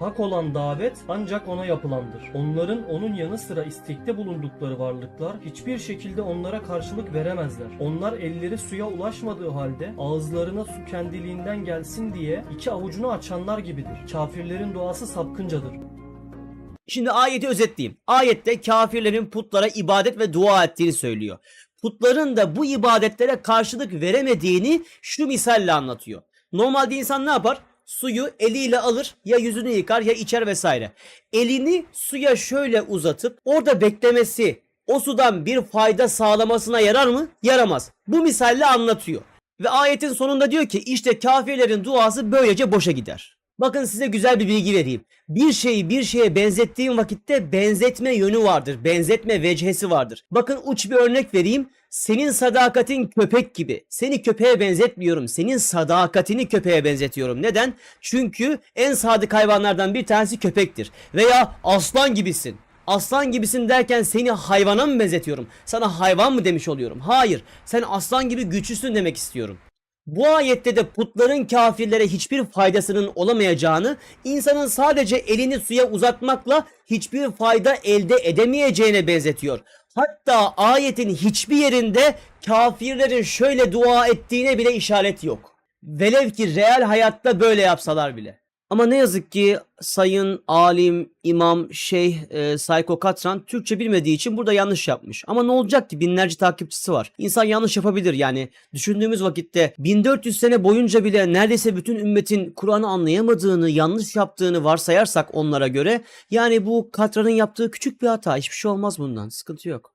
Hak olan davet ancak ona yapılandır. Onların onun yanı sıra istekte bulundukları varlıklar hiçbir şekilde onlara karşılık veremezler. Onlar elleri suya ulaşmadığı halde ağızlarına su kendiliğinden gelsin diye iki avucunu açanlar gibidir. Kafirlerin duası sapkıncadır. Şimdi ayeti özetleyeyim. Ayette kafirlerin putlara ibadet ve dua ettiğini söylüyor. Putların da bu ibadetlere karşılık veremediğini şu misalle anlatıyor. Normalde insan ne yapar? Suyu eliyle alır ya yüzünü yıkar ya içer vesaire. Elini suya şöyle uzatıp orada beklemesi o sudan bir fayda sağlamasına yarar mı? Yaramaz. Bu misalle anlatıyor. Ve ayetin sonunda diyor ki işte kafirlerin duası böylece boşa gider. Bakın size güzel bir bilgi vereyim. Bir şeyi bir şeye benzettiğim vakitte benzetme yönü vardır. Benzetme vechesi vardır. Bakın uç bir örnek vereyim. Senin sadakatin köpek gibi. Seni köpeğe benzetmiyorum. Senin sadakatini köpeğe benzetiyorum. Neden? Çünkü en sadık hayvanlardan bir tanesi köpektir. Veya aslan gibisin. Aslan gibisin derken seni hayvana mı benzetiyorum? Sana hayvan mı demiş oluyorum? Hayır. Sen aslan gibi güçlüsün demek istiyorum. Bu ayette de putların kafirlere hiçbir faydasının olamayacağını, insanın sadece elini suya uzatmakla hiçbir fayda elde edemeyeceğine benzetiyor. Hatta ayetin hiçbir yerinde kafirlerin şöyle dua ettiğine bile işaret yok. Velev ki real hayatta böyle yapsalar bile. Ama ne yazık ki sayın alim, imam, şeyh, e, Sayko Katran Türkçe bilmediği için burada yanlış yapmış. Ama ne olacak ki binlerce takipçisi var. İnsan yanlış yapabilir yani. Düşündüğümüz vakitte 1400 sene boyunca bile neredeyse bütün ümmetin Kur'an'ı anlayamadığını, yanlış yaptığını varsayarsak onlara göre yani bu Katran'ın yaptığı küçük bir hata. Hiçbir şey olmaz bundan. Sıkıntı yok.